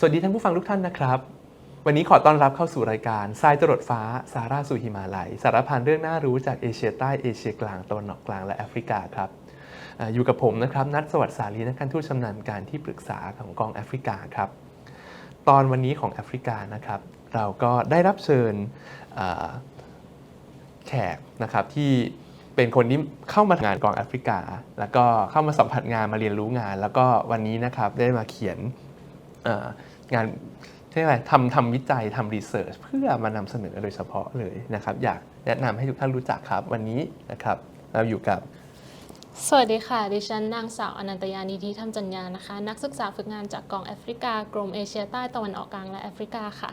สวัสดีท่านผู้ฟังทุกท่านนะครับ วันนี้ขอต้อนรับเข้าสู่รายการทรายจรดฟ้า สาราสู่หิมาลัย สารพันเรื่องน่ารู้จากเอเชียใต้เอเชียกลางตะวันออกกลางและแอฟริกาครับอยู่กับผมนะครับนัทสวัสดิ์สาลีนักการทูตชำนาญการที่ปรึกษาของกองแอฟริกาครับ ตอนวันนี้ของแอฟริกานะครับ เราก็ได้รับเชิญแขกนะครับที่เป็นคนที่เข้ามางานกองแอฟริกา แล้วก็เข้ามาสัมผัสงานมาเรียนรู้งาน แล้วก็วันนี้นะครับได้มาเขียน งานเรียกอะไรทำทำวิจัยทำรีเสิร์ชเพื่อมานำเสนอโดยเฉพาะเลยนะครับ อยากแนะนำให้ทุกท่านรู้จักครับวันนี้นะครับ เราอยู่กับ สวัสดีค่ะ ดิฉันนางสาวอนันตยานิธิธรรมจัญญานะคะ นักศึกษาฝึกงานจากกองแอฟริกากรมเอเชียใต้ตะวันออกกลางและแอฟริกาค่ะ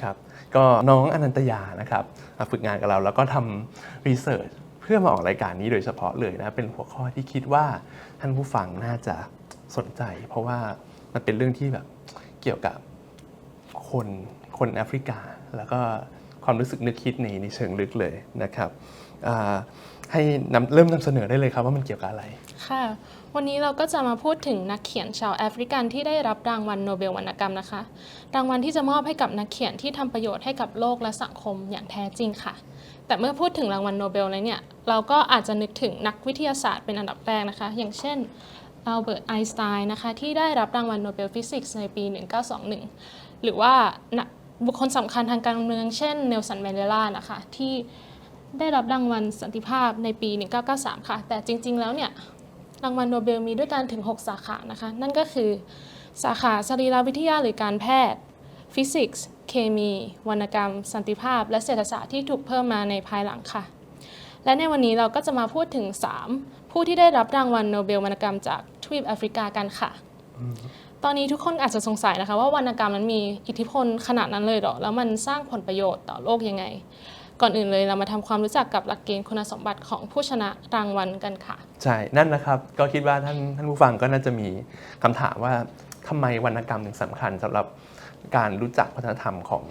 ครับก็น้องอนันตยานะครับมาฝึกงานกับเราแล้วก็ทำรีเสิร์ชเพื่อมาออกรายการนี้โดยเฉพาะเลยนะเป็นหัวข้อที่คิดว่าท่านผู้ฟังน่าจะสนใจ เพราะว่ามันเป็นเรื่องที่แบบ เกี่ยวกับคนคนแอฟริกา แล้วก็ความรู้สึกนึกคิดในในเชิงลึกเลยนะครับให้นำเริ่มนำเสนอได้เลยครับว่ามันเกี่ยวกับอะไร ค่ะ วันนี้เราก็จะมาพูดถึงนักเขียนชาวแอฟริกันที่ได้รับรางวัลโนเบลวรรณกรรมนะคะ รางวัลที่จะมอบให้กับนักเขียนที่ทำประโยชน์ให้กับโลกและสังคมอย่างแท้จริงค่ะ แต่เมื่อพูดถึงรางวัลโนเบลแล้วเนี่ย เราก็อาจจะนึกถึงนักวิทยาศาสตร์เป็นอันดับแรกนะคะ อย่างเช่น อัลเบิร์ตไอน์สไตน์นะคะที่ได้รับรางวัลโนเบลฟิสิกส์ในปี 1921 หรือว่าบุคคลสำคัญทางการเมืองเช่นเนลสันแมนเดลานะคะที่ได้รับรางวัลสันติภาพในปี 1993 ค่ะ แต่จริงๆ แล้วเนี่ยรางวัลโนเบลมีด้วยกันถึง 6 สาขานะคะ นั่นก็คือสาขาสรีรวิทยาหรือการแพทย์ ฟิสิกส์ เคมี วรรณกรรม สันติภาพ และเศรษฐศาสตร์ที่ถูกเพิ่มมาในภายหลังค่ะ และในวันนี้เราก็จะมาพูดถึง 3 ผู้ที่ได้รับรางวัลโนเบลวรรณกรรมจาก ทวีปแอฟริกากันค่ะ ตอนนี้ทุกคนอาจจะสงสัยนะคะ ว่าวรรณกรรมนั้นมีอิทธิพลขนาดนั้นเลยเหรอ แล้วมันสร้างผลประโยชน์ต่อโลกยังไง ก่อนอื่นเลยเรามาทำความรู้จักกับหลักเกณฑ์คุณสมบัติของผู้ชนะรางวัลกันค่ะ ใช่ นั่นนะครับ ก็คิดว่าท่านท่านผู้ฟังก็น่าจะมีคำถามว่าทำไมวรรณกรรมถึงสำคัญสำหรับการรู้จักวัฒนธรรมของ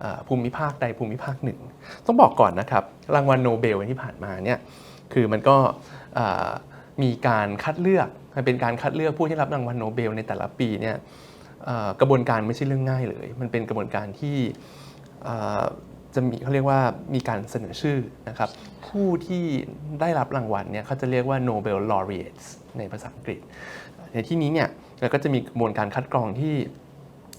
เออภูมิภาคใดภูมิภาคหนึ่ง ต้องบอกก่อนนะครับ รางวัลโนเบลที่ผ่านมาเนี่ยคือมันก็เอ่อ มีการคัดเลือกเป็นการคัดเลือกผู้ที่รับรางวัลโนเบลในแต่ละปีเนี่ยกระบวนการไม่ใช่เรื่องง่ายเลย มันเป็นกระบวนการที่จะมีเขาเรียกว่ามีการเสนอชื่อนะครับผู้ที่ได้รับรางวัลเนี่ยเขาจะเรียกว่า Nobel laureates ในภาษาอังกฤษ ในที่นี้เนี่ยเราก็จะมีกระบวนการคัดกรองที่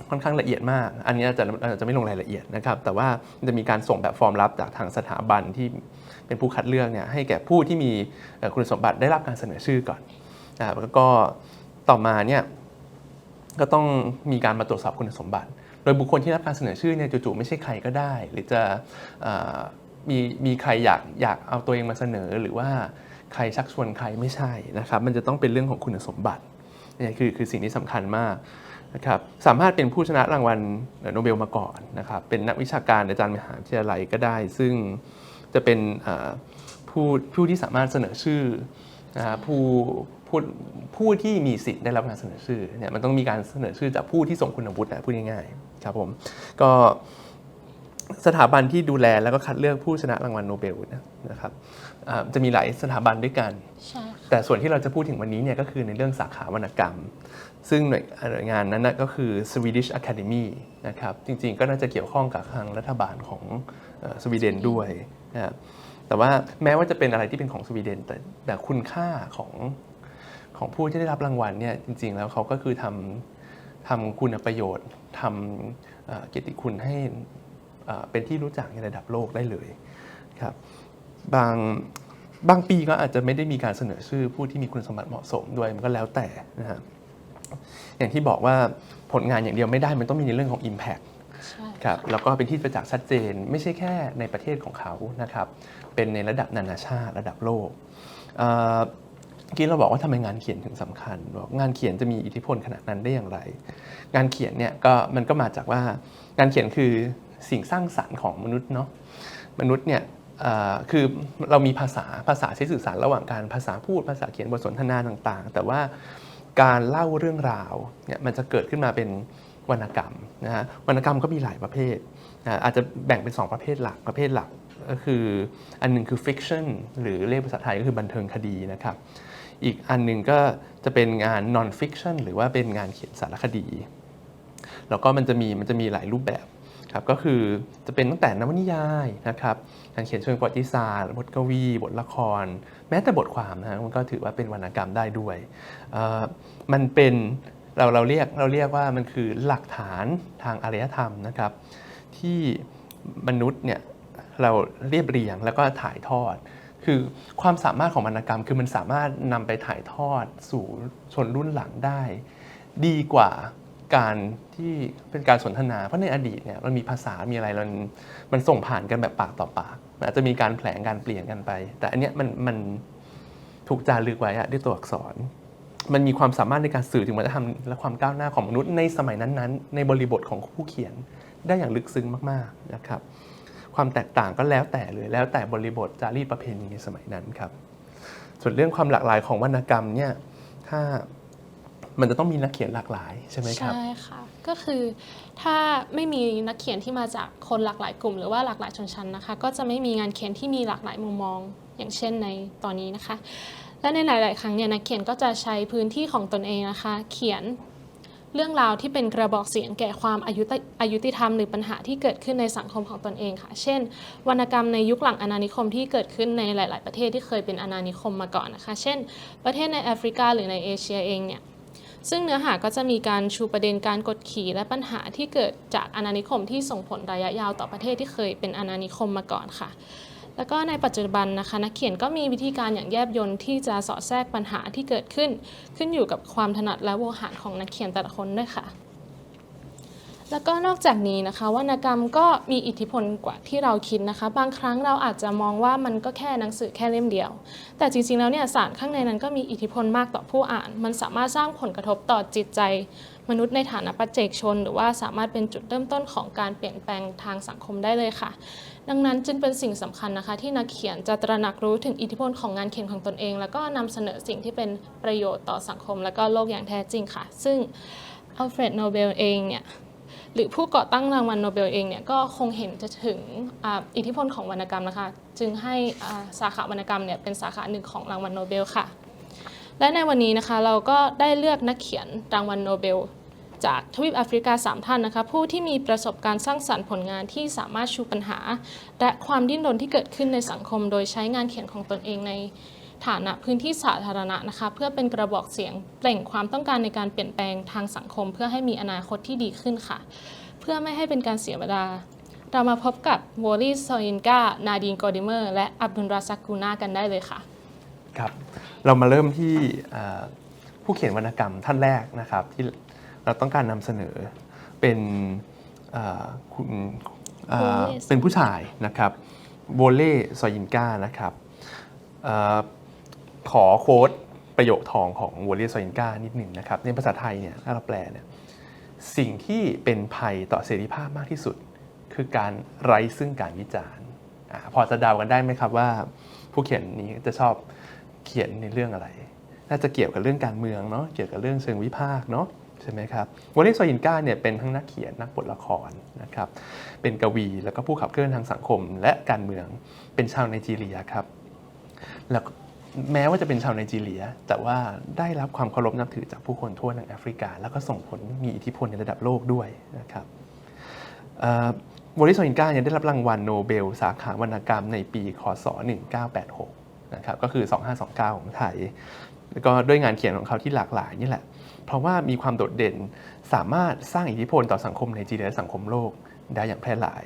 ค่อนข้างละเอียดมาก อันนี้อาจจะอาจจะไม่ลงรายละเอียดนะครับ แต่ว่าจะมีการส่งแบบฟอร์มลับจากทางสถาบันที่เป็นผู้คัดเลือกเนี่ยให้แก่ผู้ที่มีคุณสมบัติได้รับการเสนอชื่อก่อนนะครับแล้วก็ต่อมาเนี่ยก็ต้องมีการมาตรวจสอบคุณสมบัติ โดยบุคคลที่รับการเสนอชื่อเนี่ยจู่ๆไม่ใช่ใครก็ได้ หรือจะอ่อมีมีใครอยากอยากเอาตัวเองมาเสนอหรือว่าใครชักชวนใครไม่ใช่นะครับ มันจะต้องเป็นเรื่องของคุณสมบัตินี่คือคือสิ่งที่สำคัญมาก นะครับสามารถเป็นผู้ชนะรางวัลโนเบลมาก่อนนะครับเป็นนักวิชาการอาจารย์มหาวิทยาลัยก็ได้ ซึ่งจะเป็นผู้ผู้ที่สามารถเสนอชื่อผู้ผู้ผู้ที่มีสิทธิ์ได้รับการเสนอชื่อเนี่ยมันต้องมีการเสนอชื่อจากผู้ที่ส่งคุณวุฒินะพูดง่ายๆครับผมก็ สถาบันที่ดูแลแล้วก็คัดเลือกผู้ชนะรางวัลโนเบลนะนะครับอ่าจะมีหลายสถาบันด้วยกันใช่ค่ะแต่ส่วนที่เราจะพูดถึงวันนี้เนี่ยก็คือในเรื่องสาขาวรรณกรรม ซึ่งหน่วยหน่วยงานนั้นนะก็คือ Swedish Academy นะครับ จริงๆก็น่าจะเกี่ยวข้องกับทางรัฐบาลของเอ่อสวีเดนด้วยนะครับแต่ว่าแม้ว่าจะเป็นอะไรที่เป็นของสวีเดน แต่แต่คุณค่าของของผู้ที่ได้รับรางวัลเนี่ยจริง ๆ แล้วเขาก็คือทำทำคุณประโยชน์ทำเอ่อเกียรติคุณให้ เอ่อเป็นที่รู้จักในระดับโลกได้เลยครับบางบางปีก็อาจจะไม่ได้มีการเสนอชื่อผู้ที่มีคุณสมบัติเหมาะสมด้วยมันก็แล้วแต่นะฮะอย่างที่บอกว่าผลงานอย่างเดียวไม่ได้มันต้องมีในเรื่องของ Impact ใช่ครับแล้วก็เป็นที่ประจักษ์ชัดเจนไม่ใช่แค่ในประเทศของเขานะครับเป็นในระดับนานาชาติระดับโลกเอ่อเมื่อกี้เราบอกว่าทำไมงานเขียนถึงสำคัญบอกงานเขียนจะมีอิทธิพลขนาดนั้นได้อย่างไร งานเขียนเนี่ยก็มันก็มาจากว่างานเขียนคือ สิ่งสร้างสรรค์ของมนุษย์เนาะมนุษย์เนี่ยคือเรามีภาษาภาษาใช้สื่อสารระหว่างการภาษาพูดภาษาเขียนบทสนทนาต่างๆ แต่ว่าการเล่าเรื่องราวเนี่ยมันจะเกิดขึ้นมาเป็นวรรณกรรมนะฮะวรรณกรรมก็มีหลายประเภทนะอาจจะแบ่งเป็น 2 ประเภทหลักประเภทหลักก็คืออันหนึ่งคือ fiction หรือเรียกภาษาไทยก็คือบันเทิงคดีนะครับ อีกอันหนึ่งก็จะเป็นงาน non fiction หรือว่าเป็นงานเขียนสารคดี แล้วก็มันจะมีมันจะมีหลายรูปแบบ ครับก็คือจะเป็นตั้งแต่นวนิยายนะครับการเขียนเชิงประวัติศาสตร์ บทกวี บทละคร แม้แต่บทความนะฮะมันก็ถือว่าเป็นวรรณกรรมได้ด้วย มันเป็นเราเราเรียกเราเรียกว่ามันคือหลักฐานทางอารยธรรมนะครับที่มนุษย์เนี่ยเราเรียบเรียงแล้วก็ถ่ายทอด คือความสามารถของวรรณกรรม คือมันสามารถนำไปถ่ายทอดสู่ชนรุ่นหลังได้ ดีกว่า การที่เป็นการสนทนา เพราะในอดีตเนี่ยมันมีภาษา มีอะไรมันมันส่งผ่านกันแบบปากต่อปากมันอาจจะมีการแผลงการเปลี่ยนกันไป แต่อันเนี้ยมันมันถูกจารึกไว้อะด้วยตัวอักษร มันมีความสามารถในการสื่อถึงวัฒนธรรมและความก้าวหน้าของมนุษย์ในสมัยนั้นๆ ในบริบทของผู้เขียนได้อย่างลึกซึ้งมากๆนะครับ ความแตกต่างก็แล้วแต่เลยแล้วแต่บริบทจารีตประเพณีในสมัยนั้นครับ ส่วนเรื่องความหลากหลายของวรรณกรรมเนี่ยถ้า มันจะต้องมีนักเขียนหลากหลายใช่ไหมครับ ใช่ค่ะ ก็คือถ้าไม่มีนักเขียนที่มาจากคนหลากหลายกลุ่ม หรือว่าหลากหลายชนชั้นนะคะ ก็จะไม่มีงานเขียนที่มีหลากหลายมุมมอง อย่างเช่นในตอนนี้นะคะ และในหลาย ๆ ครั้งเนี่ยนักเขียนก็จะใช้พื้นที่ของตนเองนะคะ เขียนเรื่องราวที่เป็นกระบอกเสียงแก่ความอายุติอายุติธรรมหรือปัญหาที่เกิดขึ้นในสังคมของตนเองค่ะ เช่น วรรณกรรมในยุคหลังอาณานิคมที่เกิดขึ้นในหลาย ๆ ประเทศที่เคยเป็นอาณานิคมมาก่อนนะคะ เช่น ประเทศในแอฟริกาหรือในเอเชียเองเนี่ย ซึ่งเนื้อหาก็จะมีการชูประเด็นการกดขี่และปัญหาที่เกิดจากอาณานิคมที่ส่งผลระยะยาวต่อประเทศที่เคยเป็นอาณานิคมมาก่อนค่ะ แล้วก็ในปัจจุบันนะคะนักเขียนก็มีวิธีการอย่างแยบยลที่จะสอดแทรกปัญหาที่เกิดขึ้น ขึ้นอยู่กับความถนัดและโวหารของนักเขียนแต่ละคนด้วยค่ะ แล้วก็นอกจากนี้นะคะวรรณกรรมก็มีอิทธิพลกว่าที่เราคิดนะคะ บางครั้งเราอาจจะมองว่ามันก็แค่หนังสือแค่เล่มเดียว แต่จริงๆแล้วเนี่ยสารข้างในนั้นก็มีอิทธิพลมากต่อผู้อ่าน มันสามารถสร้างผลกระทบต่อจิตใจ มนุษย์ในฐานะปัจเจกชน หรือว่าสามารถเป็นจุดเริ่มต้นของการเปลี่ยนแปลงทางสังคมได้เลยค่ะ ดังนั้นจึงเป็นสิ่งสำคัญนะคะ ที่นักเขียนจะตระหนักรู้ถึงอิทธิพลของงานเขียนของตนเอง แล้วก็นำเสนอสิ่งที่เป็นประโยชน์ต่อสังคม และก็โลกอย่างแท้จริงค่ะ ซึ่งอัลเฟรดโนเบลเองเนี่ย หรือผู้ก่อตั้งรางวัลโนเบลเองเนี่ยก็คงเห็นจะถึงอ,อิทธิพลของวรรณกรรมนะคะ จึงให้สาขาวรรณกรรมเนี่ยเป็นสาขาหนึ่งของรางวัลโนเบลค่ะ และในวันนี้นะคะเราก็ได้เลือกนักเขียนรางวัลโนเบล จากทวีปแอฟริกา 3 ท่านนะคะ ผู้ที่มีประสบการณ์สร้างสรรค์ผลงานที่สามารถชูปัญหา และความดิ้นรนที่เกิดขึ้นในสังคม โดยใช้งานเขียนของตนเองใน ฐานะพื้นที่สาธารณะนะคะ เพื่อเป็นกระบอกเสียงเปล่งความต้องการในการเปลี่ยนแปลงทางสังคม เพื่อให้มีอนาคตที่ดีขึ้นค่ะ เพื่อไม่ให้เป็นการเสียเวลา เรามาพบกับวอลลี่ซอยินกานาดีนกอดิเมอร์ และอับดุลราซักกูนากันได้เลยค่ะครับเรามาเริ่มที่เอ่อผู้เขียนวรรณกรรมท่านแรกนะครับ ที่เราต้องการนำเสนอเป็นเอ่อคุณเอ่อโบเล่เป็นผู้ชายนะครับโบเล่ซอยินกานะครับเอ่อ ขอโค้ดประโยคทองของโบเล่ซอยินกานิดหนึ่งนะครับในภาษาไทยเนี่ยถ้าเราแปลเนี่ยสิ่งที่เป็นภัยต่อเสรีภาพมากที่สุด คือการไร้ซึ่งการวิจารณ์พอจะเดากันได้ไหมครับว่า ผู้เขียนนี้จะชอบเขียนในเรื่องอะไร น่าจะเกี่ยวกับเรื่องการเมืองเนาะเกี่ยวกับเรื่องเชิงวิพากษ์เนาะใช่ไหมครับวอลเลย์โซยินกาเนี่ยเป็นทั้งนักเขียนนักบทละครนะครับเป็นกวีแล้วก็ผู้ขับเคลื่อนทางสังคมและการเมืองเป็นชาวไนจีเรียครับแล้ว แม้ว่าจะเป็นชาวไนจีเรีย แต่ว่าได้รับความเคารพนับถือจากผู้คนทั่วทั้งแอฟริกา แล้วก็ส่งผลมีอิทธิพลในระดับโลกด้วยนะครับบริสโซอินกาเนี่ยได้รับรางวัลโนเบล สาขาวรรณกรรมในปีคศ 1986 นะครับก็คือ 2529 ของไทย แล้วก็ด้วยงานเขียนของเขาที่หลากหลายนี่แหละ เพราะว่ามีความโดดเด่นสามารถสร้างอิทธิพลต่อสังคมในจีเรียและสังคมโลกได้อย่างแพร่หลาย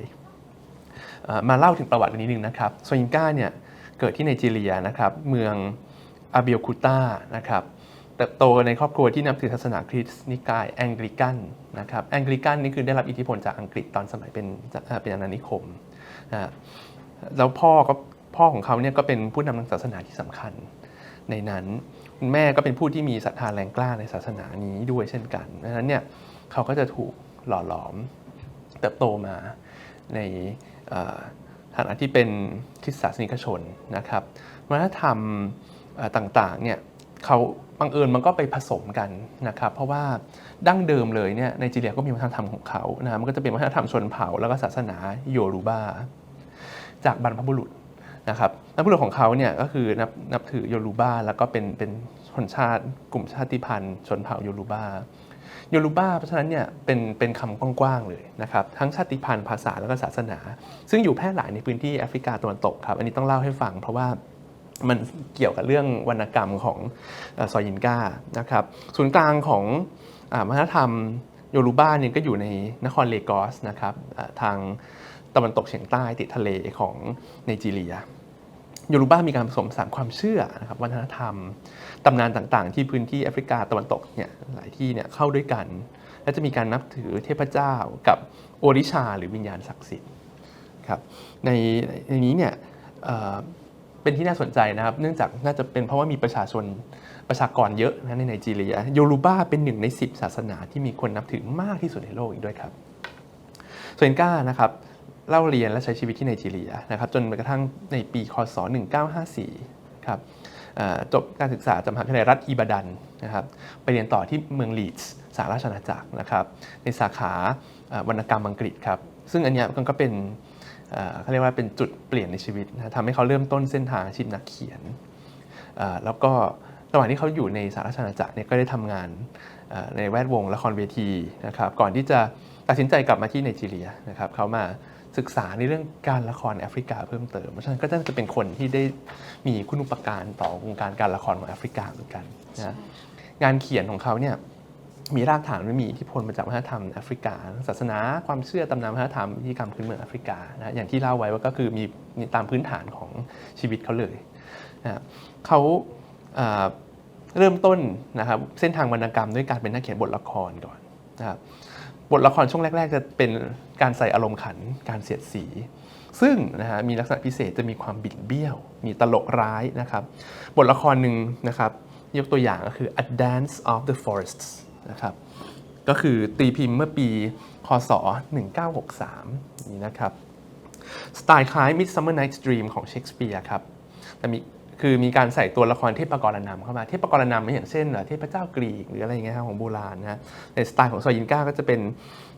มาเล่าถึงประวัตินิดนึงนะครับโซอินกาเนี่ย เกิดที่ไนจีเรียนะครับ เมืองอาเบียคูตานะครับเติบโตในครอบครัวที่นับถือศาสนาคริสต์นิกายแองกิกันนะครับแองกิกันนี่คือได้รับอิทธิพลจากอังกฤษตอนสมัยเป็นเป็นอาณานิคมนะฮะแล้วพ่อก็พ่อของเขาเนี่ยก็เป็นผู้นำทางศาสนาที่สำคัญ ในนั้นแม่ก็เป็นผู้ที่มีศรัทธาแรงกล้าในศาสนานี้ด้วยเช่นกันดังนั้นเนี่ยเขาก็จะถูกหล่อหลอมเติบโตมาใน ฐานะที่เป็นคริสตศาสนิกชนนะครับวัฒนธรรมต่างๆเนี่ยเขาบังเอิญมันก็ไปผสมกันนะครับ เพราะว่าดั้งเดิมเลยเนี่ยในจีเรียก็มีวัฒนธรรมของเขานะมันก็จะเป็นวัฒนธรรมชนเผ่า แล้วก็ศาสนาโยรูบาจากบรรพบุรุษนะครับบรรพบุรุษของเขาเนี่ยก็คือนับนับถือโยรูบาแล้วก็เป็นเป็นชนชาติกลุ่มชาติพันธุ์ชนเผ่าโยรูบา โยรูบ้าเพราะฉะนั้นเนี่ยเป็นเป็นคำกว้างๆเลยนะครับทั้งชาติพันธุ์ภาษาแล้วก็ศาสนา ซึ่งอยู่แพร่หลายในพื้นที่แอฟริกาตะวันตกครับอันนี้ต้องเล่าให้ฟังเพราะว่ามันเกี่ยวกับเรื่องวรรณกรรมของซอยินกานะครับศูนย์กลางของอาวัฒนธรรมโยรูบ้าเนี่ยก็อยู่ในนครเลโกสนะครับทางตะวันตกเฉียงใต้ติดทะเลของไนจีเรีย โยรูบ้ามีการผสมผสานความเชื่อนะครับวัฒนธรรมตำนานต่างๆ ที่พื้นที่แอฟริกาตะวันตกเนี่ยหลายที่เนี่ยเข้าด้วยกัน และจะมีการนับถือเทพเจ้ากับโอริชาหรือวิญญาณศักดิ์สิทธิ์ครับในในนี้เนี่ยเเป็นที่น่าสนใจนะครับ เนื่องจากน่าจะเป็นเพราะว่ามีประชาชนประชากรเยอะนะในไนจีเรียโยรูบ้าเป็นหนึ่งใน 10 ศาสนาที่มีคนนับถือมากที่สุดในโลกอีกด้วยครับโซเอนกานะครับ เล่าเรียนและใช้ชีวิตที่ไนจีเรียนะครับจนกระทั่งในปีคศ 1954 ครับเอ่อจบการศึกษาจากมหาวิทยาลัยรัฐอีบาดันนะครับไปเรียนต่อที่เมืองลีดส์สหราชอาณาจักรนะครับในสาขาวรรณกรรมอังกฤษครับซึ่งอันนี้มันก็เป็นเขาเรียกว่าเป็นจุดเปลี่ยนในชีวิตนะทำให้เขาเริ่มต้นเส้นทางอาชีพนักเขียน แล้วก็ระหว่างที่เขาอยู่ในสหราชอาณาจักรเนี่ยก็ได้ทำงานในแวดวงละครเวทีนะครับก่อนที่จะตัดสินใจกลับมาที่ไนจีเรียนะครับเขามา ศึกษาในเรื่องการละครแอฟริกาเพิ่มเติม เพราะฉะนั้นก็จะเป็นคนที่ได้มีคุณอุปการต่อวงการการละครของแอฟริกาเหมือนกันนะงานเขียนของเขาเนี่ยมีรากฐานและมีอิทธิพลมาจากวัฒนธรรมแอฟริกา ศาสนาความเชื่อตำนานวัฒนธรรมพิธีกรรมพื้นเมืองแอฟริกานะอย่างที่เล่าไว้ว่าก็คือมีมีตามพื้นฐานของชีวิตเขาเลยนะเขาเอ่อเริ่มต้นนะครับเส้นทางวรรณกรรมด้วยการเป็นนักเขียนบทละครก่อนนะครับบทละครช่วงแรก ๆ จะเป็น การใส่อารมณ์ขัน การเสียดสี ซึ่งนะฮะมีลักษณะพิเศษจะมีความบิดเบี้ยว มีตลกร้ายนะครับ บทละครหนึ่งนะครับ ยกตัวอย่างก็คือ A Dance of the Forests นะครับก็คือตีพิมพ์เมื่อปี คศ 1963 นี่นะครับ สไตล์คล้าย Midsummer Night's Dream ของเชคสเปียร์ครับแต่มีคือมีการใส่ตัวละครเทพกรนำเข้ามา เทพกรนำไม่อย่างเช่นเทพเจ้ากรีกหรืออะไรอย่างเงี้ยครับของโบราณนะฮะในสไตล์ของซอยินก้าก็จะเป็น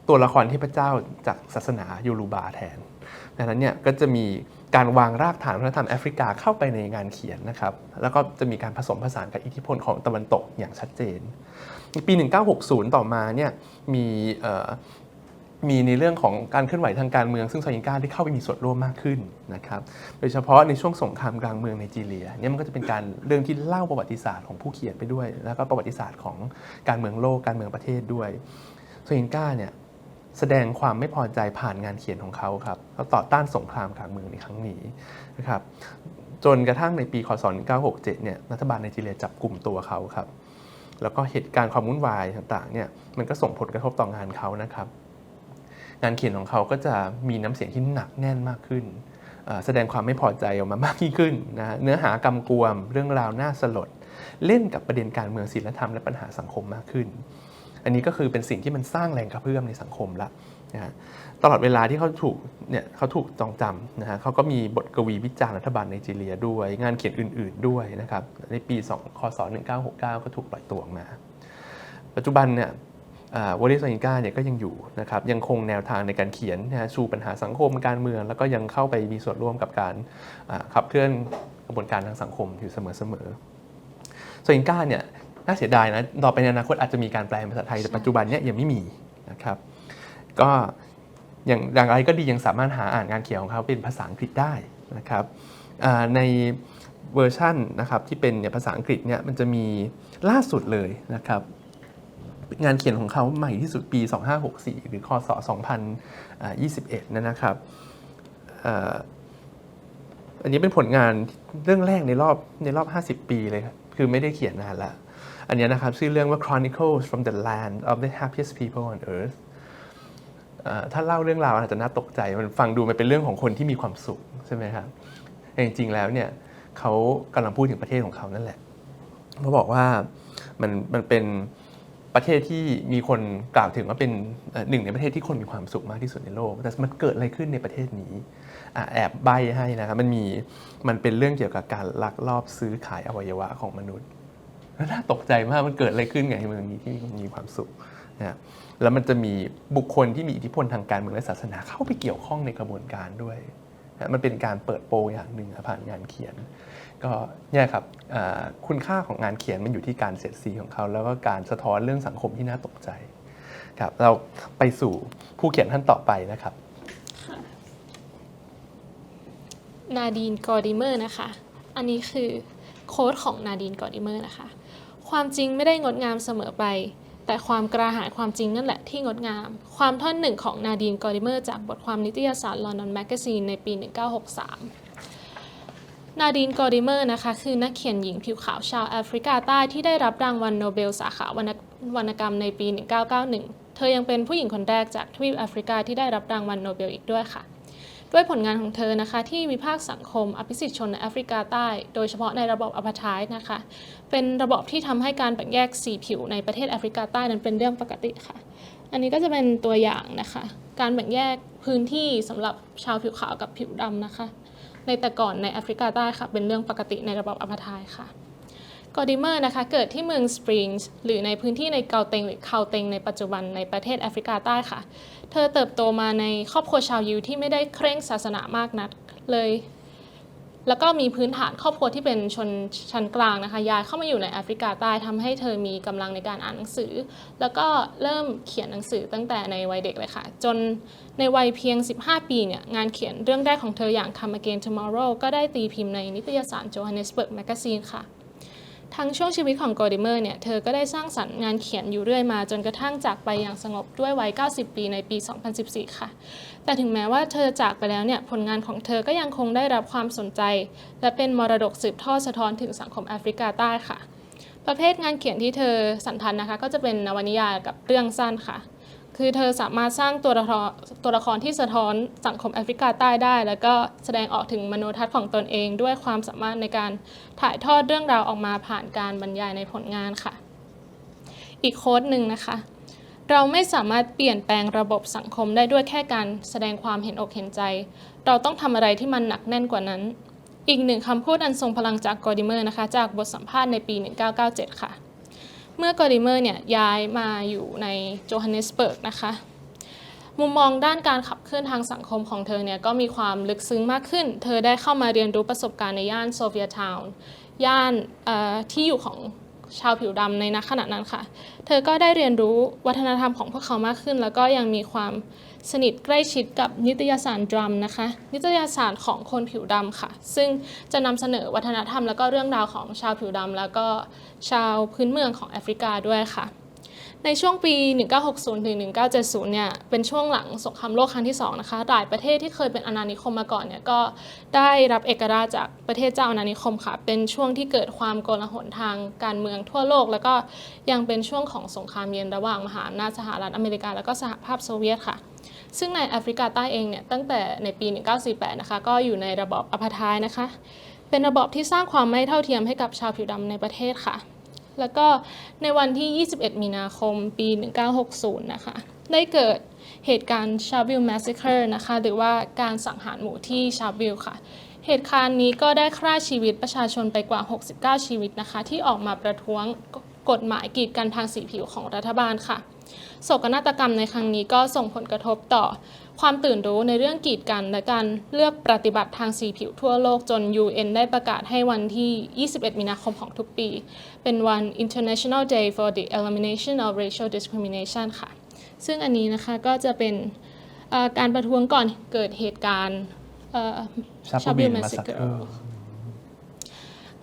ตัวละครเทพเจ้าจากศาสนายูรูบาแทนดังนั้นเนี่ยก็จะมีการวางรากฐานวัฒนธรรมแอฟริกาเข้าไปในงานเขียนนะครับ แล้วก็จะมีการผสมผสานกับอิทธิพลของตะวันตกอย่างชัดเจน ปี 1960 ต่อมาเนี่ยมีเอ่อมีในเรื่องของการเคลื่อนไหวทางการเมืองซึ่งซอยยิงกาได้เข้าไปมีส่วนร่วมมากขึ้นนะครับ โดยเฉพาะในช่วงสงครามกลางเมืองในจีเรียเนี่ยมันก็จะเป็นการเรื่องที่เล่าประวัติศาสตร์ของผู้เขียนไปด้วย แล้วก็ประวัติศาสตร์ของการเมืองโลกการเมืองประเทศด้วยซอยยิงกาเนี่ย แสดงความไม่พอใจผ่านงานเขียนของเขาครับเขาต่อต้านสงครามกลางเมืองในครั้งนี้นะครับจนกระทั่งในปีคศ1967เนี่ยรัฐบาลในจีเรียจับกลุ่มตัวเขาครับแล้วก็เหตุการณ์ความวุ่นวายต่างๆเนี่ยมันก็ส่งผลกระทบต่องานเขานะครับ งานเขียนของเขาก็จะมีน้ำเสียงที่หนักแน่นมากขึ้น แสดงความไม่พอใจออกมามากยิ่งขึ้นนะเนื้อหากำกวม เรื่องราวน่าสลด เล่นกับประเด็นการเมืองศีลธรรมและปัญหาสังคมมากขึ้น อันนี้ก็คือเป็นสิ่งที่มันสร้างแรงกระเพื่อมในสังคมละนะฮะตลอดเวลาที่เขาถูกเนี่ยเขาถูกจองจำนะฮะเขาก็มีบทกวีวิจารณ์รัฐบาลไนจีเรียด้วย งานเขียนอื่น ๆด้วยนะครับในปี2คศ1969 ก็ถูกปล่อยตัวออกมา ปัจจุบันเนี่ยวอลเลซอินกาเนี่ยก็ยังอยู่นะครับยังคงแนวทางในการเขียนนะฮะชูปัญหาสังคมการเมือง แล้วก็ยังเข้าไปมีส่วนร่วมกับการขับเคลื่อนกระบวนการทางสังคมอยู่เสมอๆโซอินกาเนี่ย น่าเสียดายนะ ต่อไปในอนาคตอาจจะมีการแปลเป็นภาษาไทย แต่ปัจจุบันเนี่ยยังไม่มีนะครับ ก็อย่างอย่างไรก็ดียังสามารถหาอ่านงานเขียนของเขาเป็นภาษาอังกฤษได้นะครับอ่าในเวอร์ชั่นนะครับที่เป็นเนี่ยภาษาอังกฤษเนี่ยมันจะมีล่าสุดเลยนะครับ งานเขียนของเขาใหม่ที่สุดปี 2564 หรือคศ2021นั่นนะครับเอ่ออันนี้เป็นผลงานเรื่องแรกในรอบในรอบ 50 ปีเลยครับคือไม่ได้เขียนนานละ อันนี้นะครับชื่อเรื่องว่า Chronicles from the Land of the Happiest People on Earth ถ้าเล่าเรื่องราวอาจจะน่าตกใจ มันฟังดูมันเป็นเรื่องของคนที่มีความสุขใช่ไหมครับแต่จริงๆแล้วเนี่ยเขากำลังพูดถึงประเทศของเขานั่นแหละเขาบอกว่ามันมันเป็นประเทศที่มีคนกล่าวถึงว่าเป็นหนึ่งในประเทศที่คนมีความสุขมากที่สุดในโลก แต่มันเกิดอะไรขึ้นในประเทศนี้อแอบใบให้นะครับ มันมี มันเป็นเรื่องเกี่ยวกับการลักลอบซื้อขายอวัยวะของมนุษย์ น่าตกใจมากมันเกิดอะไรขึ้นไงเมืองนี้ที่มีความสุขนะแล้วมันจะมีบุคคลที่มีอิทธิพลทางการเมืองและศาสนาเข้าไปเกี่ยวข้องในกระบวนการด้วยนะมันเป็นการเปิดโปงอย่างหนึ่งผ่านงานเขียน ก็เนี่ยครับคุณค่าของงานเขียนมันอยู่ที่การเสียดสีของเขา แล้วก็การสะท้อนเรื่องสังคมที่น่าตกใจครับเราไปสู่ผู้เขียนท่านต่อไปนะครับนาดีนกอร์ดิเมอร์นะคะ อันนี้คือโค้ดของนาดีนกอร์ดิเมอร์นะคะ ความจริงไม่ได้งดงามเสมอไป แต่ความกระหายความจริงนั่นแหละที่งดงาม ความท่อนหนึ่งของนาดีนกอริเมอร์จากบทความนิตยสาร London Magazine ในปี 1963 นาดีนกอริเมอร์นะคะคือนักเขียนหญิงผิวขาวชาวแอฟริกาใต้ที่ได้รับรางวัลโนเบลสาขาวรรณกรรมในปี 1991 เธอยังเป็นผู้หญิงคนแรกจากทวีปแอฟริกาที่ได้รับรางวัลโนเบลอีกด้วยค่ะ ด้วยผลงานของเธอนะคะที่วิพากษ์สังคมอภิสิทธิชนในแอฟริกาใต้ โดยเฉพาะในระบบอพาร์ทด์นะคะ เป็นระบบที่ทำให้การแบ่งแยกสีผิวในประเทศแอฟริกาใต้นั้นเป็นเรื่องปกติค่ะ อันนี้ก็จะเป็นตัวอย่างนะคะ การแบ่งแยกพื้นที่สำหรับชาวผิวขาวกับผิวดำนะคะ ในแต่ก่อนในแอฟริกาใต้ค่ะเป็นเรื่องปกติในระบบอพาร์ทด์ค่ะกอดิเมอร์นะคะเกิดที่เมืองสปริงส์หรือในพื้นที่ในเกาเตงหรือเคาเตงในปัจจุบันในประเทศแอฟริกาใต้ค่ะ เธอเติบโตมาในครอบครัวชาวยิวที่ไม่ได้เคร่งศาสนามากนักเลย แล้วก็มีพื้นฐานครอบครัวที่เป็นชนชั้นกลางนะคะย้ายเข้ามาอยู่ในแอฟริกาใต้ทำให้เธอมีกำลังในการอ่านหนังสือ แล้วก็เริ่มเขียนหนังสือตั้งแต่ในวัยเด็กเลยค่ะ จนในวัยเพียง 15 ปีเนี่ยงานเขียนเรื่องแรกของเธออย่าง Come Again Tomorrow ก็ได้ตีพิมพ์ในนิตยสาร Johannesburg Magazine ค่ะ ทั้งช่วงชีวิตของโกดิเมอร์เนี่ยเธอก็ได้สร้างสรรค์งานเขียนอยู่เรื่อยมาจนกระทั่งจากไปอย่างสงบด้วยวัย 90 ปีในปี 2014 ค่ะ แต่ถึงแม้ว่าเธอจากไปแล้วเนี่ยผลงานของเธอก็ยังคงได้รับความสนใจ และเป็นมรดกสืบทอดสะท้อนถึงสังคมแอฟริกาใต้ค่ะ ประเภทงานเขียนที่เธอสันทันนะคะ ก็จะเป็นนวนิยายกับเรื่องสั้นค่ะ คือเธอสามารถสร้างตัวละครตัวละครที่สะท้อนสังคมแอฟริกาใต้ได้ แล้วก็แสดงออกถึงมโนทัศน์ของตนเอง ด้วยความสามารถในการถ่ายทอดเรื่องราวออกมาผ่านการบรรยายในผลงานค่ะ อีกโค้ดหนึ่งนะคะ เราไม่สามารถเปลี่ยนแปลงระบบสังคมได้ด้วยแค่การแสดงความเห็นอกเห็นใจ เราต้องทำอะไรที่มันหนักแน่นกว่านั้น อีกหนึ่งคำพูดอันทรงพลังจากกอร์ดิเมอร์นะคะ จากบทสัมภาษณ์ในปี 1997 ค่ะ เมื่อกอริเมอร์เนี่ยย้ายมาอยู่ในโจฮันเนสเบิร์กนะคะ มุมมองด้านการขับเคลื่อนทางสังคมของเธอเนี่ยก็มีความลึกซึ้งมากขึ้น เธอได้เข้ามาเรียนรู้ประสบการณ์ในย่านโซเวียทาวน์ย่านที่อยู่ของ ชาวผิวดำในณขณะนั้นค่ะ เธอก็ได้เรียนรู้วัฒนธรรมของพวกเขามากขึ้น แล้วก็ยังมีความสนิทใกล้ชิดกับนิตยสารดรัมนะคะ นิตยสารของคนผิวดำค่ะ ซึ่งจะนำเสนอวัฒนธรรม แล้วก็เรื่องราวของชาวผิวดำแล้วก็ชาวพื้นเมืองของแอฟริกาด้วยค่ะ ในช่วงปี 1960 ถึง 1970 เนี่ย เป็นช่วงหลังสงครามโลกครั้งที่ 2 นะคะ หลายประเทศที่เคยเป็นอาณานิคมมาก่อนเนี่ย ก็ได้รับเอกราชจากประเทศเจ้าอาณานิคมค่ะ เป็นช่วงที่เกิดความโกลาหลทางการเมืองทั่วโลก แล้วก็ยังเป็นช่วงของสงครามเย็นระหว่างมหาอำนาจสหรัฐอเมริกา แล้วก็สหภาพโซเวียตค่ะซึ่งในแอฟริกาใต้เองเนี่ยตั้งแต่ในปี 1948 นะคะ ก็อยู่ในระบอบอพาร์ทด์นะคะ เป็นระบอบที่สร้างความไม่เท่าเทียมให้กับชาวผิวดำในประเทศค่ะ แล้วก็ในวันที่ 21 มีนาคม ปี 1960 นะคะ ได้เกิดเหตุการณ์ชาบิล Massacre นะคะ หรือว่าการสังหารหมู่ที่ชาบิลค่ะ เหตุการณ์นี้ก็ได้ฆ่าชีวิตประชาชนไปกว่า 69 ชีวิตนะคะ ที่ออกมาประท้วงกฎหมายกีดกันทางสีผิวของรัฐบาลค่ะ โศกนาฏกรรมในครั้งนี้ก็ส่งผลกระทบต่อ ความตื่นรู้ในเรื่องกีดกันและการเลือกปฏิบัติทางสีผิวทั่วโลกจน UN ได้ประกาศให้วันที่ 21 มีนาคมของทุกปี เป็นวัน International Day for the Elimination of Racial Discrimination ค่ะ ซึ่งอันนี้นะคะก็จะเป็นเอ่อการประท้วงก่อนเกิดเหตุการณ์เอ่อชาบูบินมาสักเกอร์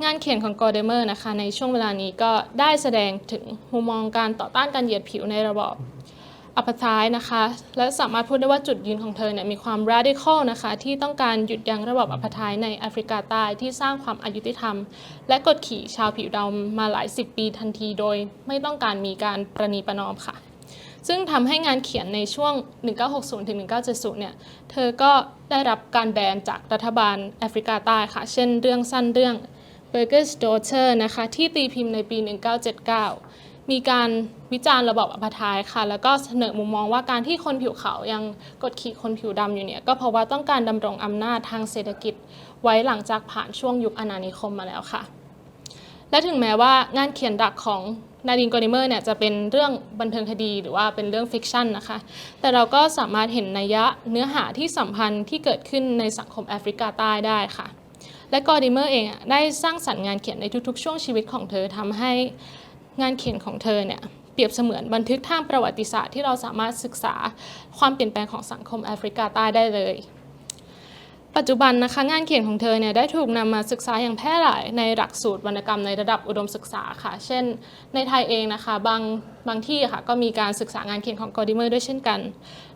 งานเขียนของกอร์เดเมอร์นะคะในช่วงเวลานี้ก็ได้แสดงถึงมุมมองการต่อต้านการเหยียดผิวในระบอบ อพาร์ไทด์นะคะ และสามารถพูดได้ว่าจุดยืนของเธอเนี่ยมีความ radical นะคะ ที่ต้องการหยุดยั้งระบอบอพาร์ไทด์ในแอฟริกาใต้ที่สร้างความอายุติธรรม และกดขี่ชาวผิวดำมาหลายสิบปีทันทีโดย ไม่ต้องการมีการประนีประนอมค่ะ ซึ่งทำให้งานเขียนในช่วง 1960 ถึง 1970 เนี่ย เธอก็ได้รับการแบนจากรัฐบาลแอฟริกาใต้ค่ะ เช่น เรื่องสั้นเรื่อง Burger's Daughter นะคะ ที่ตีพิมพ์ในปี 1979 มีการวิจารณ์ระบอบอพาร์ไทด์ค่ะ แล้วก็เสนอมุมมองว่าการที่คนผิวขาวยังกดขี่คนผิวดำอยู่เนี่ย ก็เพราะว่าต้องการดำรงอำนาจทางเศรษฐกิจไว้หลังจากผ่านช่วงยุคอาณานิคมมาแล้วค่ะ และถึงแม้ว่างานเขียนดักของนาดินกอนิเมอร์เนี่ยจะเป็นเรื่องบันเทิงคดีหรือว่าเป็นเรื่องฟิกชันนะคะ แต่เราก็สามารถเห็นนัยยะเนื้อหาที่สัมพันธ์ที่เกิดขึ้นในสังคมแอฟริกาใต้ได้ค่ะ และกอดิเมอร์เองได้สร้างสรรค์งานเขียนในทุกๆ ช่วงชีวิตของเธอทำให้ งานเขียนของเธอเนี่ยเปรียบเสมือนบันทึกทางประวัติศาสตร์ที่เราสามารถศึกษาความเปลี่ยนแปลงของสังคมแอฟริกาใต้ได้เลย ปัจจุบันนะคะงานเขียนของเธอเนี่ยได้ถูกนำมาศึกษาอย่างแพร่หลายในหลักสูตรวรรณกรรมในระดับอุดมศึกษาค่ะ เช่น ในไทยเองนะคะบางบางที่ค่ะก็มีการศึกษางานเขียนของกอดิเมอร์ด้วยเช่นกัน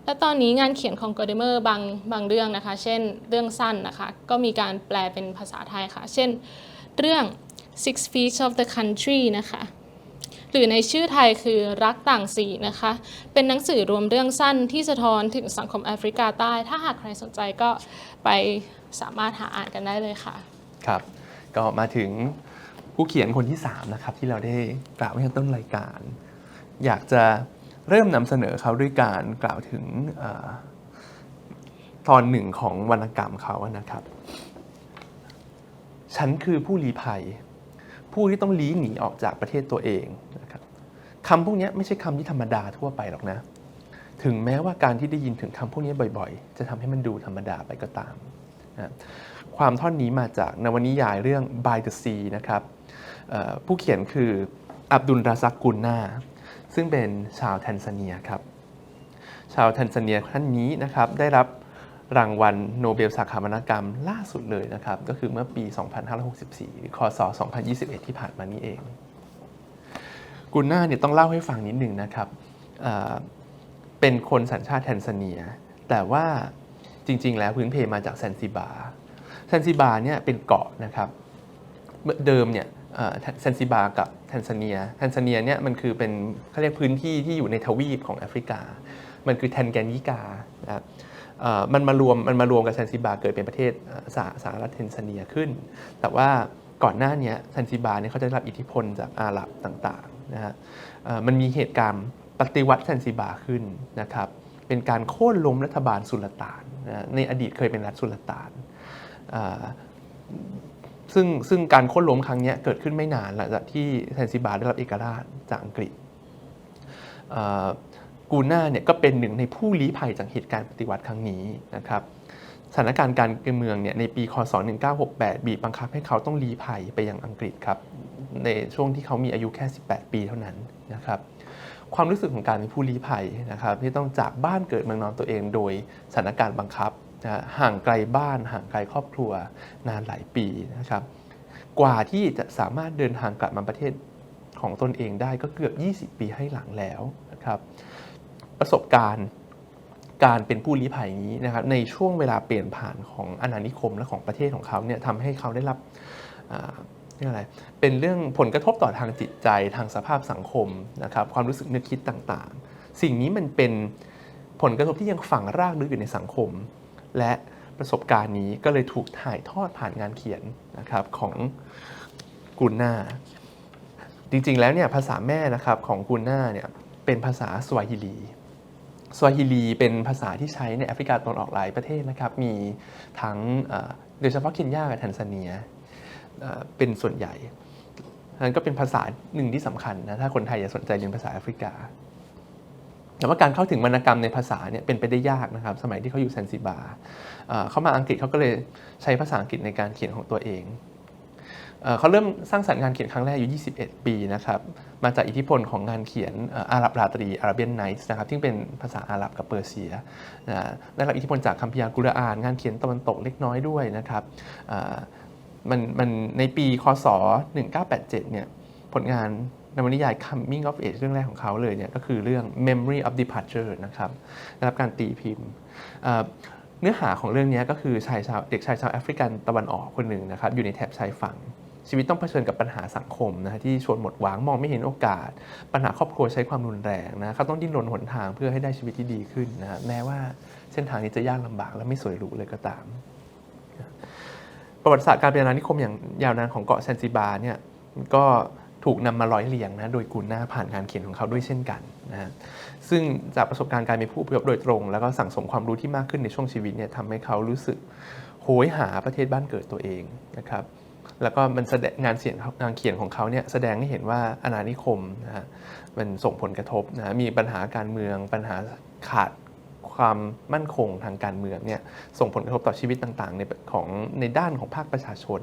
และตอนนี้งานเขียนของกอดิเมอร์บางบางเรื่องนะคะ เช่น เรื่องสั้นนะคะก็มีการแปลเป็นภาษาไทยค่ะ เช่น เรื่อง Six Feet of the Country นะคะ หรือในชื่อไทยคือรักต่างสีนะคะ เป็นหนังสือรวมเรื่องสั้นที่สะท้อนถึงสังคมแอฟริกาใต้ ถ้าหากใครสนใจก็ไปสามารถหาอ่านกันได้เลยค่ะ ครับ ก็มาถึงผู้เขียนคนที่ 3 นะครับ ที่เราได้กล่าวไว้ข้างต้นรายการ อยากจะเริ่มนำเสนอเขาด้วยการกล่าวถึงอตอนหนึ่งของวรรณกรรมเขานะครับ ฉันคือผู้ลี้ภัย ผู้ที่ต้องลี้หนีออกจากประเทศตัวเอง คำพวกนี้ไม่ใช่คำที่ธรรมดาทั่วไปหรอกนะ ถึงแม้ว่าการที่ได้ยินถึงคำพวกนี้บ่อยๆ จะทำให้มันดูธรรมดาไปก็ตามนะความท่อนนี้มาจากนวนิยายเรื่อง By the Sea นะครับผู้เขียนคืออับดุลราซักกุลนาซึ่งเป็นชาวแทนซาเนียครับ ชาวแทนซาเนียท่านนี้นะครับได้รับรางวัลโนเบลสาขาวรรณกรรมล่าสุดเลยนะครับ ก็คือเมื่อปี 2564 หรือคศ 2021 ที่ผ่านมานี้เอง กุลนาเนี่ยต้องเล่าให้ฟังนิดหนึ่งนะครับเเป็นคนสัญชาติแทนซาเนีย แต่ว่าจริง ๆ แล้วพื้นเพมาจากแซนซิบาแซนซิบาเนี่ยเป็นเกาะนะครับเดิมเนี่ยเอ่อแซนซิบากับแทนซาเนียแทนซาเนียเนี่ยมันคือเป็นเขาเรียกพื้นที่ที่อยู่ในทวีปของแอฟริกา มันคือแทนแกนยิกานะครับมันมารวมมันมารวมกับแซนซิบาเกิดเป็นประเทศสหสหรัฐแทนซาเนียขึ้น แต่ว่าก่อนหน้านี้แซนซิบาเนี่ยเขาจะได้รับอิทธิพลจากอาหรับต่าง นะฮะมันมีเหตุการณ์ปฏิวัติแซนซิบาขึ้นนะครับเป็นการโค่นล้มรัฐบาลสุลต่านนะในอดีตเคยเป็นรัฐสุลต่านซึ่งซึ่งการโค่นล้มครั้งนี้เกิดขึ้นไม่นานหลังจากที่แซนซิบาได้รับเอกราชจากอังกฤษกูน่าเนี่ยก็เป็นหนึ่งในผู้ลี้ภัยจากเหตุการณ์ปฏิวัติครั้งนี้นะครับ สถานการณ์การเมืองเนี่ยในปีคศ 1968 บีบบังคับให้เขาต้องลี้ภัยไปยังอังกฤษครับ ในช่วงที่เขามีอายุแค่ 18 ปีเท่านั้นนะครับความรู้สึกของการเป็นผู้ลี้ภัยนะครับที่ต้องจากบ้านเกิดเมืองนอนตัวเองโดยสถานการณ์บังคับนะฮะห่างไกลบ้านห่างไกลครอบครัวนานหลายปีนะครับกว่าที่จะสามารถเดินทางกลับมาประเทศของตนเองได้ก็เกือบ 20 ปีให้หลังแล้วนะครับประสบการณ์ การเป็นผู้ลี้ภัยนี้นะครับในช่วงเวลาเปลี่ยนผ่านของอาณานิคมและของประเทศของเขาเนี่ยทำให้เขาได้รับอ่าเรียกอะไร เป็นเรื่องผลกระทบต่อทางจิตใจทางสภาพสังคมนะครับความรู้สึกนึกคิดต่างๆ สิ่งนี้มันเป็นผลกระทบที่ยังฝังรากลึกอยู่ในสังคม และประสบการณ์นี้ก็เลยถูกถ่ายทอดผ่านงานเขียนนะครับของกุนนาจริงๆแล้วเนี่ยภาษาแม่นะครับของกุนนาเนี่ยเป็นภาษาสวาฮิลี สวาฮิลีเป็นภาษาที่ใช้ในแอฟริกาตะวันออกหลายประเทศนะครับ มีทั้งโดยเฉพาะเคนยากับแทนซาเนียเป็นส่วนใหญ่นั้นก็เป็นภาษาหนึ่งที่สำคัญนะถ้าคนไทยอยากสนใจเรียนภาษาแอฟริกา แต่ว่าการเข้าถึงวรรณกรรมในภาษาเนี่ยเป็นไปได้ยากนะครับ สมัยที่เขาอยู่แซนซิบาเอ่อเขามาอังกฤษเขาก็เลยใช้ภาษาอังกฤษในการเขียนของตัวเอง เขาเริ่มสร้างสรรค์งานเขียนครั้งแรกอายุ 21 ปีนะครับมาจากอิทธิพลของงานเขียนอาหรับราตรีอาราเบียนไนท์นะครับที่เป็นภาษาอาหรับกับเปอร์เซียนะได้รับอิทธิพลจากคัมภีร์กุรอาน งานเขียนตะวันตกเล็กน้อยด้วยนะครับมันมันในปีคศ 1987 เนี่ยผลงานนวนิยาย Coming of Age เรื่องแรกของเขาเลยเนี่ยก็คือเรื่อง Memory of Departure นะครับได้รับการตีพิมพ์ เนื้อหาของเรื่องนี้ก็คือชายชาวเด็กชายชาวแอฟริกันตะวันออกคนหนึ่งนะครับอยู่ในแถบชายฝั่ง ชีวิตต้องเผชิญกับปัญหาสังคมนะฮะที่ชวนหมดหวังมองไม่เห็นโอกาส ปัญหาครอบครัวใช้ความรุนแรงนะเขาต้องดิ้นรนหนทางเพื่อให้ได้ชีวิตที่ดีขึ้นนะแม้ว่าเส้นทางนี้จะยากลำบากและไม่สวยหรูเลยก็ตาม ประวัติศาสตร์การเป็นอาณานิคมอย่างยาวนานของเกาะแซนซิบาเนี่ยก็ถูกนำมาร้อยเรียงนะโดยกุนหน้าผ่านการเขียนของเขาด้วยเช่นกันนะ ซึ่งจากประสบการณ์การเป็นผู้อพยพโดยตรง แล้วก็สั่งสมความรู้ที่มากขึ้นในช่วงชีวิตเนี่ยทำให้เขารู้สึกโหยหาประเทศบ้านเกิดตัวเองนะครับแล้วก็มันแสดงงานเขียนงานเขียนของเขาเนี่ยแสดงให้เห็นว่าอาณานิคมนะฮะมันส่งผลกระทบนะมีปัญหาการเมืองปัญหาขาดความมั่นคงทางการเมืองเนี่ยส่งผลกระทบต่อชีวิตต่างๆในของในด้านของภาคประชาชน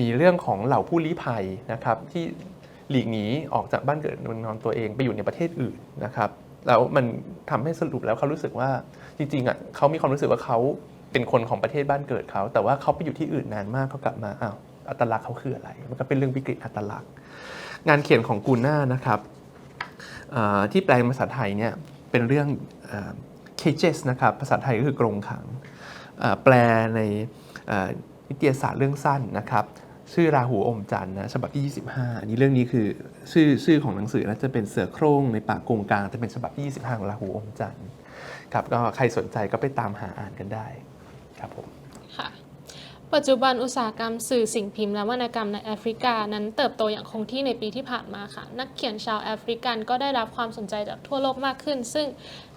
มีเรื่องของเหล่าผู้ลี้ภัยนะครับที่หลีกหนีออกจากบ้านเกิดเมืองนอนตัวเองไปอยู่ในประเทศอื่นนะครับ แล้วมันทำให้สรุปแล้วเขารู้สึกว่าจริงๆอะเขามีความรู้สึกว่าเขาเป็นคนของประเทศบ้านเกิดเขา แต่ว่าเขาไปอยู่ที่อื่นนานมากเขากลับมาอ้าวอัตลักษณ์เขาคืออะไร มันก็เป็นเรื่องวิกฤตอัตลักษณ์ งานเขียนของกูน่านะครับที่แปลเป็นภาษาไทยเนี่ยเป็นเรื่องอ cages นะครับภาษาไทยก็คือกรงขังแปลในนิตยสารเรื่องสั้นนะครับ ชื่อราหูอมจันทร์นะฉบับที่ 25 อันนี้เรื่องนี้คือชื่อชื่อของหนังสือนะจะเป็นเสือโคร่งในป่ากงกลางจะเป็นฉบับที่ 25 ของราหูอมจันทร์ครับก็ใครสนใจก็ไปตามหาอ่านกันได้ครับผมค่ะปัจจุบันอุตสาหกรรมสื่อสิ่งพิมพ์และวรรณกรรมในแอฟริกานั้นเติบโตอย่างคงที่ในปีที่ผ่านมาค่ะ นักเขียนชาวแอฟริกันก็ได้รับความสนใจจากทั่วโลกมากขึ้น ซึ่ง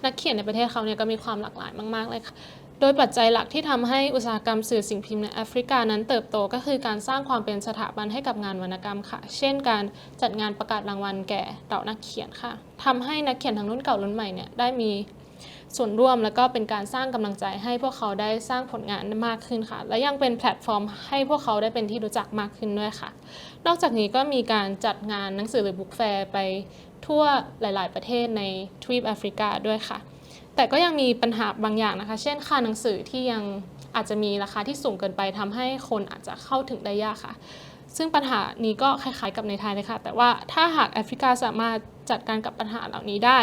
นักเขียนในประเทศเขาเนี่ยก็มีความหลากหลายมาก ๆ เลยค่ะ โดยปัจจัยหลักที่ทำให้อุตสาหกรรมสื่อสิ่งพิมพ์ในแอฟริกานั้นเติบโตก็คือการสร้างความเป็นสถาบันให้กับงานวรรณกรรมค่ะ เช่นการจัดงานประกาศรางวัลแก่เหล่านักเขียนค่ะทำให้นักเขียนทั้งรุ่นเก่ารุ่นใหม่เนี่ยได้มีส่วนร่วมแล้วก็เป็นการสร้างกำลังใจให้พวกเขาได้สร้างผลงานมากขึ้นค่ะ และยังเป็นแพลตฟอร์มให้พวกเขาได้เป็นที่รู้จักมากขึ้นด้วยค่ะ นอกจากนี้ก็มีการจัดงานหนังสือหรือบุ๊กแฟร์ไปทั่วหลาย ๆ ประเทศในทวีปแอฟริกาด้วยค่ะ แต่ก็ยังมีปัญหาบางอย่างนะคะ เช่นค่าหนังสือที่ยังอาจจะมีราคาที่สูงเกินไปทำให้คนอาจจะเข้าถึงได้ยากค่ะ ซึ่งปัญหานี้ก็คล้ายๆกับในไทยเลยค่ะแต่ว่าถ้าหากแอฟริกาสามารถจัดการกับปัญหาเหล่านี้ได้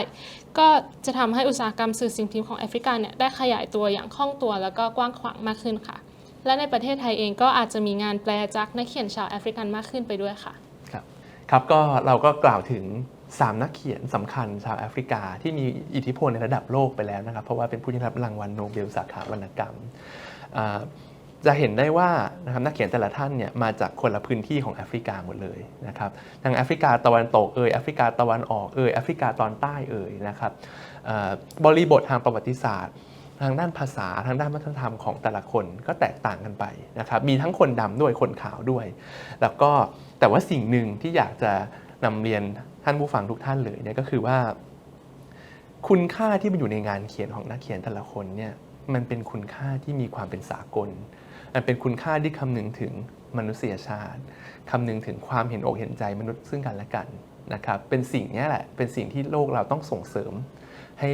ก็จะทำให้อุตสาหกรรมสื่อสิ่งพิมพ์ของแอฟริกาเนี่ยได้ขยายตัวอย่างคล่องตัวแล้วก็กว้างขวางมากขึ้นค่ะ และในประเทศไทยเองก็อาจจะมีงานแปลจากนักเขียนชาวแอฟริกันมากขึ้นไปด้วยค่ะ ครับครับก็เราก็กล่าวถึง 3 นักเขียนสำคัญชาวแอฟริกา ที่มีอิทธิพลในระดับโลกไปแล้วนะครับ เพราะว่าเป็นผู้ได้รับรางวัลโนเบลสาขาวรรณกรรม จะเห็นได้ว่านะครับนักเขียนแต่ละท่านเนี่ยมาจากคนละพื้นที่ของแอฟริกาหมดเลยนะครับทางแอฟริกาตะวันตกเอ่ยแอฟริกาตะวันออกเอ่ยแอฟริกาตอนใต้เอ่ยนะครับบริบททางประวัติศาสตร์ทางด้านภาษาทางด้านวัฒนธรรมของแต่ละคนก็แตกต่างกันไปนะครับมีทั้งคนดำด้วยคนขาวด้วย แล้วก็แต่ว่าสิ่งหนึ่งที่อยากจะ นำเรียนท่านผู้ฟังทุกท่านเลยเนี่ยก็คือว่า คุณค่าที่มันอยู่ในงานเขียนของนักเขียนแต่ละคนเนี่ยมันเป็นคุณค่าที่มีความเป็นสากล มันเป็นคุณค่าที่คำนึงถึงมนุษยชาติคำนึงถึงความเห็นอกเห็นใจมนุษย์ซึ่งกันและกันนะครับ เป็นสิ่งนี้แหละ เป็นสิ่งที่โลกเราต้องส่งเสริม ให้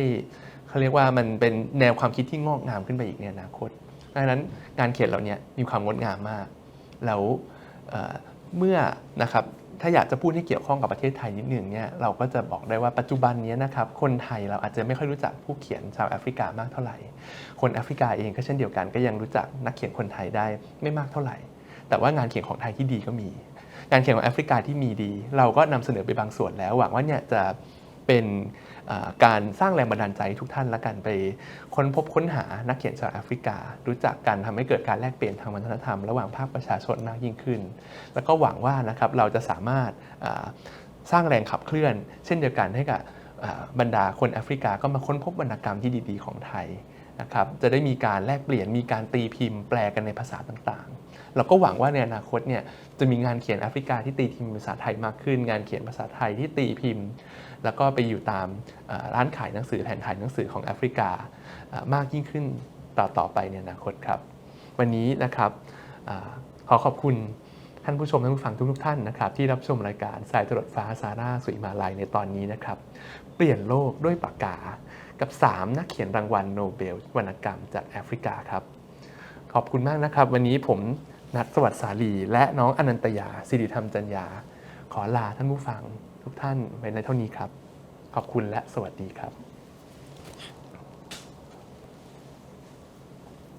เขาเรียกว่ามันเป็นแนวความคิดที่งอกงามขึ้นไปอีกในอนาคตดังนั้นงานเขียนเหล่านี้มีความงดงามมาก แล้วเเมื่อนะครับ ถ้าอยากจะพูดให้เกี่ยวข้องกับประเทศไทยนิดหนึ่งเนี่ยเราก็จะบอกได้ว่าปัจจุบันนี้นะครับคนไทยเราอาจจะไม่ค่อยรู้จักผู้เขียนชาวแอฟริกามากเท่าไหร่ คนแอฟริกาเองก็เช่นเดียวกันก็ยังรู้จักนักเขียนคนไทยได้ไม่มากเท่าไหร่ แต่ว่างานเขียนของไทยที่ดีก็มี งานเขียนของแอฟริกาที่มีดี เราก็นำเสนอไปบางส่วนแล้วหวังว่าเนี่ยจะ เป็นการสร้างแรงบันดาลใจทุกท่านและกันไปค้นพบค้นหานักเขียนชาวแอฟริกา รู้จักกันทำให้เกิดการแลกเปลี่ยนทางวัฒนธรรมระหว่างภาคประชาชนมากยิ่งขึ้น แล้วก็หวังว่านะครับเราจะสามารถสร้างแรงขับเคลื่อน เช่นเดียวกันให้กับบรรดาคนแอฟริกาก็มาค้นพบวรรณกรรมที่ดี ๆ ของไทยนะครับจะได้มีการแลกเปลี่ยนมีการตีพิมพ์แปลกันในภาษาต่างๆ เราก็หวังว่าในอนาคตเนี่ยจะมีงานเขียนแอฟริกาที่ตีพิมพ์ภาษาไทยมากขึ้น งานเขียนภาษาไทยที่ตีพิมพ์ แล้วก็ไปอยู่ตามร้านขายหนังสือแผ่นถ่ายหนังสือของแอฟริกามากยิ่งขึ้นต่อต่อไปในอนาคตครับ วันนี้นะครับอขอขอบคุณท่านผู้ชมท่านผู้ฟังทุกๆท่านนะครับ ที่รับชมรายการสายตรวจฟ้าซาร่าสุริมาลัยในตอนนี้นะครับ เปลี่ยนโลกด้วยปากกากับ 3 นักเขียนรางวัลโนเบลวรรณกรรมจากแอฟริกาครับ ขอบคุณมากนะครับ วันนี้ผมนัทสวัสดิ์สาลี และน้องอนันตยาสิริธรรมจัญญาขอลาท่านผู้ฟัง ทุกท่านไว้ในเท่านี้ครับ ขอบคุณและสวัสดีครับ